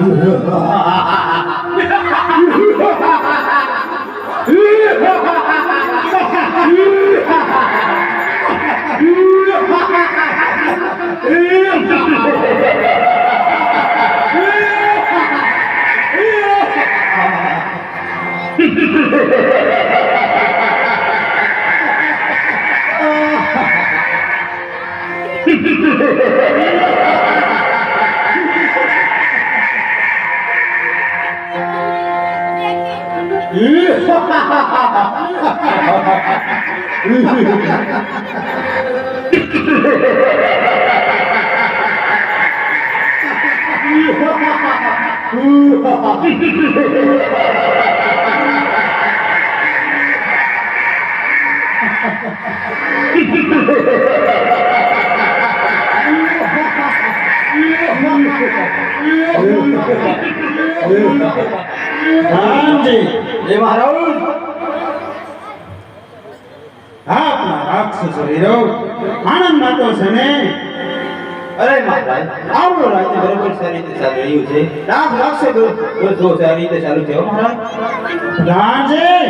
Yeah. Ramji એ મહારાજ આપના રાક્ષસો વીરો આનંદ માતો છે ને અરે મહારાજ આપણું રાજ્ય બરોબર સારી રીતે ચાલી રહ્યું છે. લાખ લાખસો જો સારી રીતે ચાલુ છે હો મહારાજ. રામજી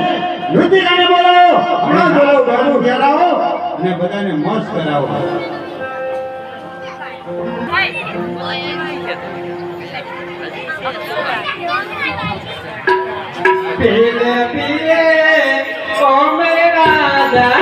લુધિયાને બોલાવો. હમણાં જ બોલાવો બાબુ ઘેર અને બધાને મસ્ત કરાવો. પીલે પીલે ઓ મેરા રાજા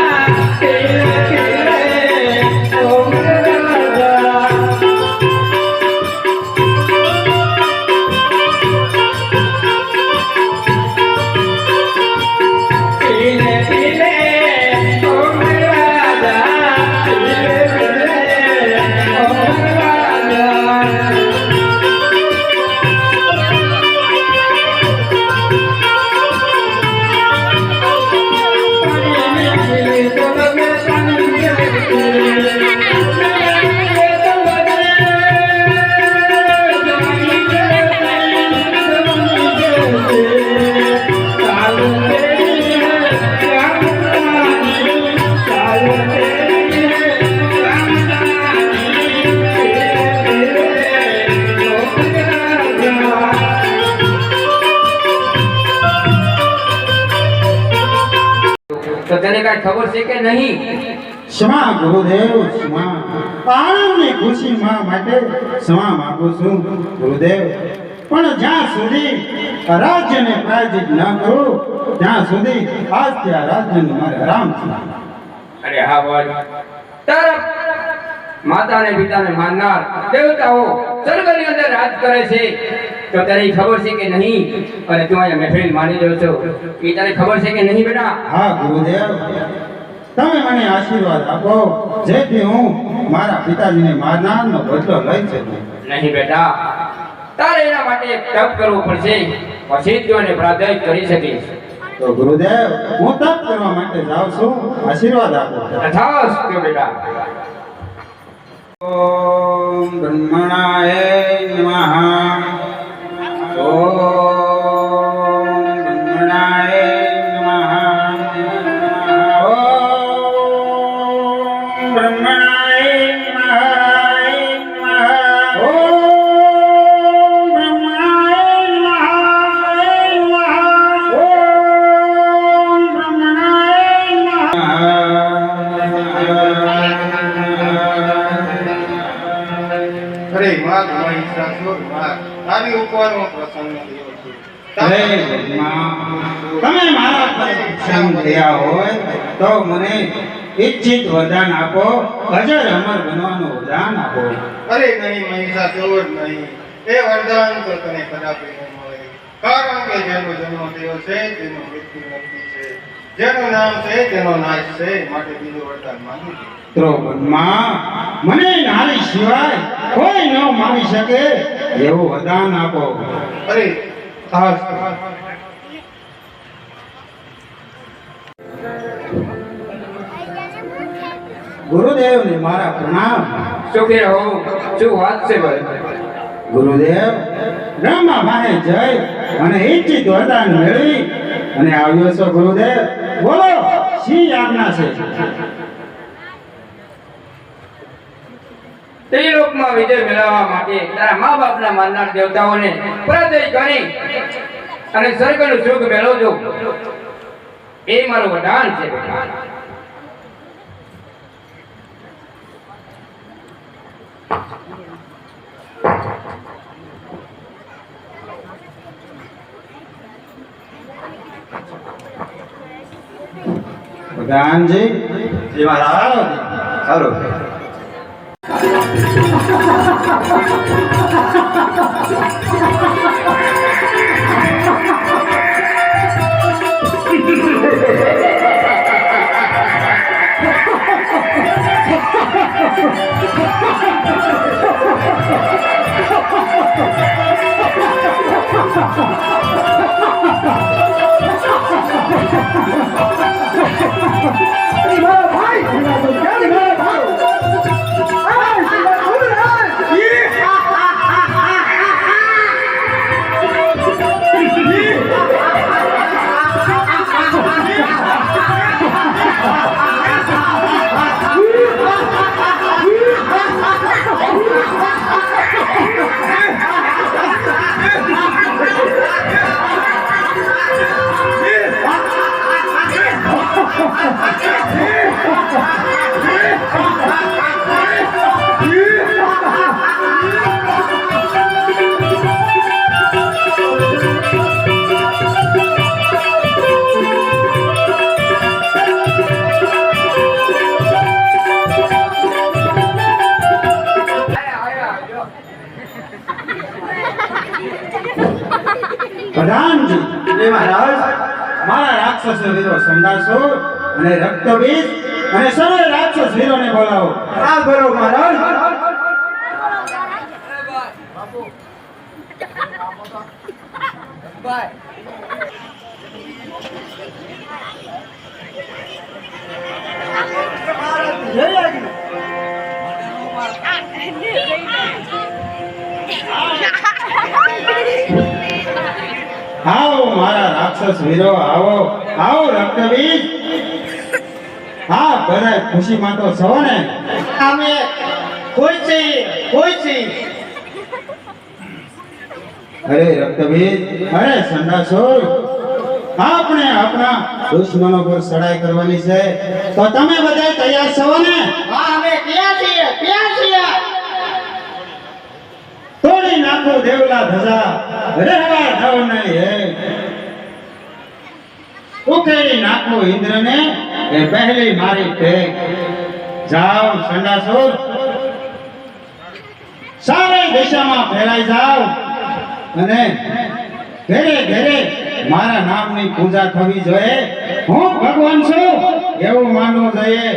ખબર છે કે નહીં? ક્ષમા ગુરુદેવ ક્ષમા. આનંદની ખુશીમાં માટે ક્ષમા માંગુ છું ગુરુદેવ પણ જ્યાં સુધી રાજ્યને પ્રાયોજિત ન કરું ત્યાં સુધી આજ ત્યાં રાજ્યનું મારે આરામ છે. અરે હા બોલ. તરફ માતાને પિતાને માનનાર દેવતાઓ સ્વર્ગની અંદર રાજ કરે છે. તો તને ખબર છે કે નહીં? અને તું અહીંયા મહેફિલ માની રહ્યો છો. એ તને ખબર છે કે નહીં બેટા? હા ગુરુદેવ. તમે મને આશીર્વાદ આપો. જેથી હું મારા પિતાજીને મારનારનો બદલો લઈ શકું. નહીં બેટા. તારે એના માટે એક તપ કરવું પડશે. પછી જ એને પ્રાપ્ત કરી શકીશ. તો ગુરુદેવ હું તપ કરવા માટે જાઉં છું. આશીર્વાદ આપો. તથાસ્તુ બેટા. ઓમ બ્રહ્મણાય નમઃ. ઓમ ઈચ્છિત વરદાન આપો અજર અમર બનવાનું વરદાન આપો. અરે નહીં મહિષાસુર નહીં. એ વરદાન તો તને કદાપી ન મળે. કારણ કે જેનો જન્મ થયો છે તેનો મૃત્યુ નક્કી છે. જેનું નામ છે તેનો નાશ છે માટે બીજું વરદાન માંગી દ્રોપદમાં મને નારી સિવાય કોઈ ન માની શકે એવું વરદાન આપો. અરે ખાસ ગુરુદેવને મારા પ્રણામ. શું કે હો શું વાત છે ભાઈ? ગુરુદેવ બ્રહ્મા માહે જય. અને ઈચ્છિત વરદાન મેળવી. અને આવ્યો છો ગુરુદેવ. બોલો શી આજ્ઞા છે? ત્રિલોકમાં વિજય મેળવવા માટે તારા મા બાપના માનનાર દેવતાઓને પરાજય કરી અને સ્વર્ગનું સુખ મેળવજો. એ મારું વરદાન છે. બેટા પ્રધાનજી જી મહારાજ સારું પ્રધાનજી અને રક્તબીજ અને સર્વે રાક્ષસ વીરોને બોલાવો. આ ભરો મહારાજ આવો મારા રાક્ષસ વીરો આવો. આવો રક્તબીજ હા બધા ખુશીમાં તો છો ને. અમે કોઈ છે કોઈ છે અરે રક્તબીજ. અરે સંડાસો આપણે આપણા દુશ્મનો પર સડાઈ કરવાની છે. તો તમે બધા તૈયાર છો ને? હા અમે ક્યાં છીએ ક્યાં છીએ. તોડી નાખો દેવલા ધજા. રહેવા દો નહીં હે. ઉકેલી નાખો ઇન્દ્રને. એ પહેલી મારી ટેક જાઓ સંડાસુર સારે દિશામાં ફેલાઈ જાઓ. અને ઘરે ઘરે મારા નામની પૂજા થવી જોઈએ. હું ભગવાન છું એવું માનવું જોઈએ.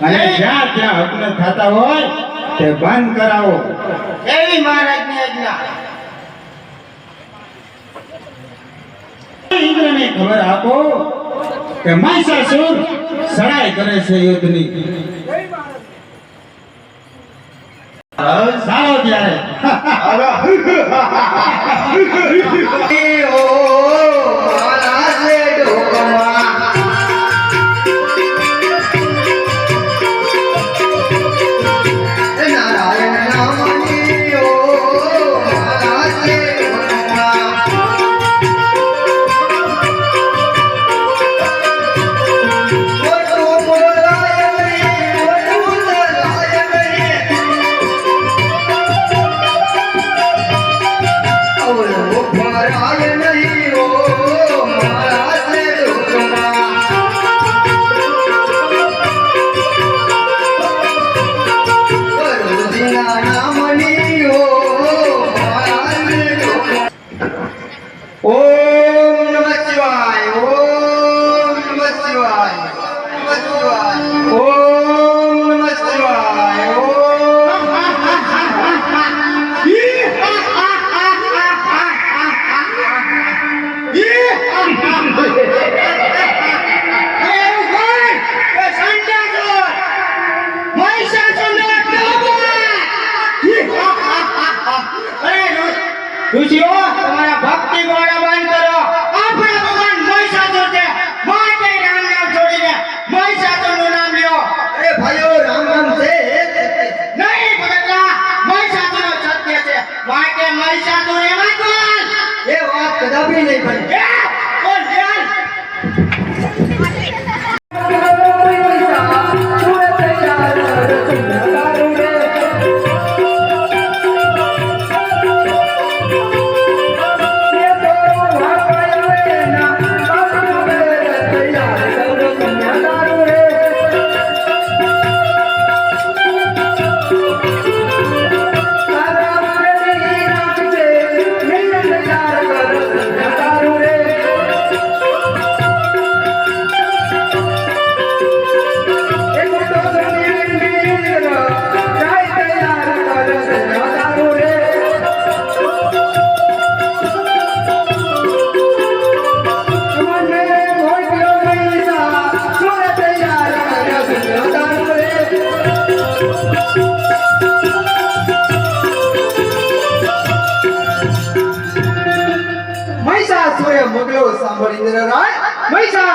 અને જ્યાં ત્યાં હકન થતા હોય તે બંધ કરાવો. એવી મહારાજની આજ્ઞા. ઇન્દ્રને ખબર આપો. કે મહિષાસુર સડાઈ કરે છે યુદ્ધની. સારો ત્યારે.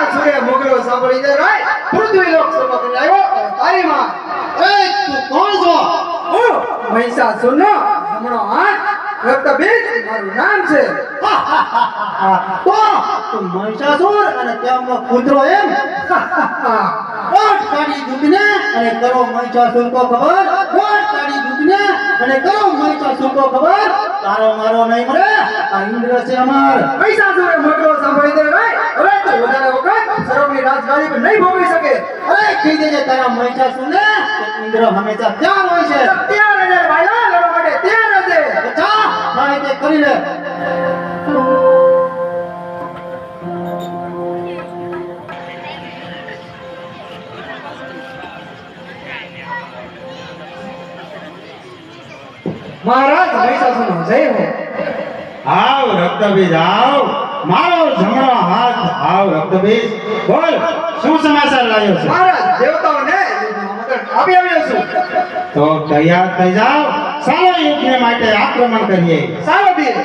મહિષાસુરે મોગલો સાંભળી દે રાય. પૃથ્વી લોક સમગ્ર આવ્યો તારી માં એ તું કોણ છો? હું? મહિષાસુરનો હમણો હાથ રક્તબીજ મારું નામ છે. તો તું મહિષાસુર અને તેમનો પુત્ર એમ. કોટ કાઢી દૂધને અને કરો મહિષાસુર કો ખબર. કોટ કાઢી દૂધને અને કરો મહિષાસુર કો ખબર. તારો મારો નહીં મળે આ ઇન્દ્ર છે અમાર. મહિષાસુર મોગલો સાંભળી દે રાય હવે તો વધારે વખત સર્વની રાજગાદી પર નહીં ભોગવી શકે. અરે કહી દેજે તારા મહિષાસુર ને ઇન્દ્ર હંમેશા ત્યાં હોય છે. ત્યાં રહેજે, ભાઈલા, લડવા માટે ત્યાં રહેજે. જા થાય તે કરી લે. મહારાજ મહિષાસુર જય હો. આવ, રક્તબીજ, આવ. મારો જમણો હાથ રક્તબીજ બોલ. શું સમાચાર લાવ્યો છે? મહારાજ દેવતાઓને આપી આવ્યો છું. તો તૈયાર થઈ જાઓ. સારા યુદ્ધને માટે આક્રમણ કરીએ. સારો વીર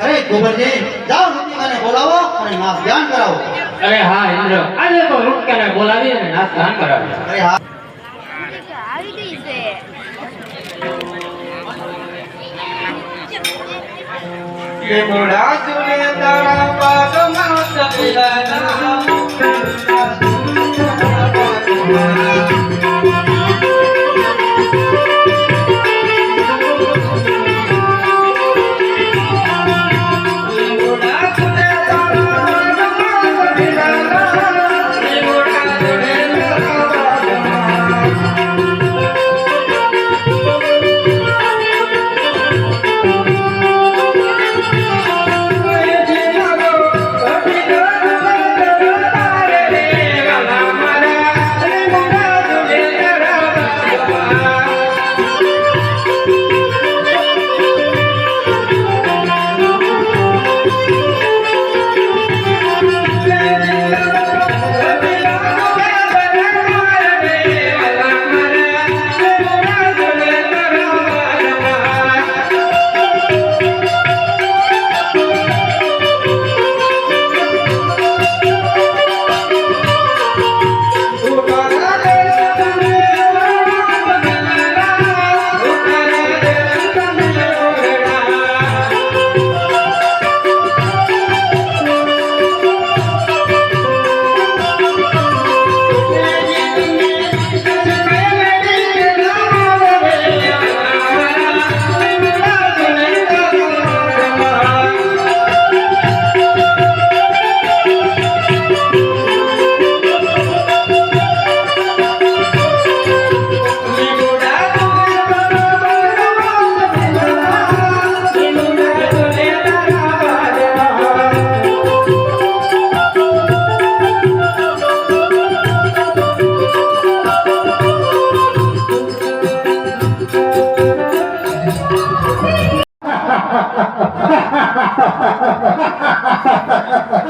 અરે ગોબરજી જાઓ નીતિમાને બોલાવો અને નાશ ધ્યાન કરાવો. અરે હા ઇન્દ્ર. આજે તો રૂટકાને બોલાવી અને નાશ ધ્યાન કરાવો. અરે હા આવી ગઈ છે લીમડા ચૂલે તારા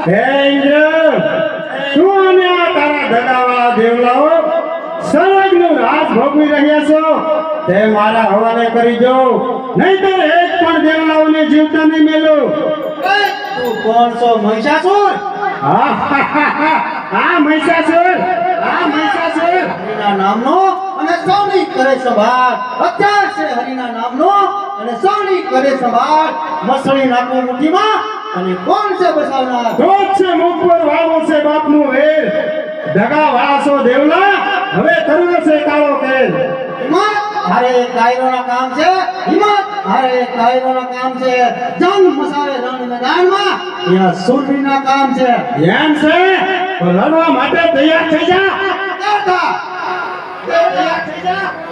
હે ઇન્દ્ર તું અને તારા દગાવાળા દેવલાઓ સર્વજ્ઞનું રાજ ભોગવી રહ્યા છો? તે મારા હવાલે કરી દો. નહીંતર એક પણ દેવલાઓને જીવતા નહીં મેલો. તું કોણ છો મહિષાસુર? નામનો અને સૌની કરે સંભાળ. અત્યાર છે હરિના નામનો અને સૌની કરે સંભાળ. મસળી નાખો મુઠીમાં અને કોણ છે બસાવનાર? ધોધ છે મુખ પર વાવો છે બાપનું વેર. દગા વાસો દેવલા હવે તરુણ છે કાળો કેલ હિંમત હારે કાયરોના કામ છે. હિંમત હારે કાયરોના કામ છે. જંગ મસાવે રણ મેદાનમાં. ત્યાં સુરવીરના કામ છે. એમ છે લડવા માટે તૈયાર થઈ જા. થઈ જા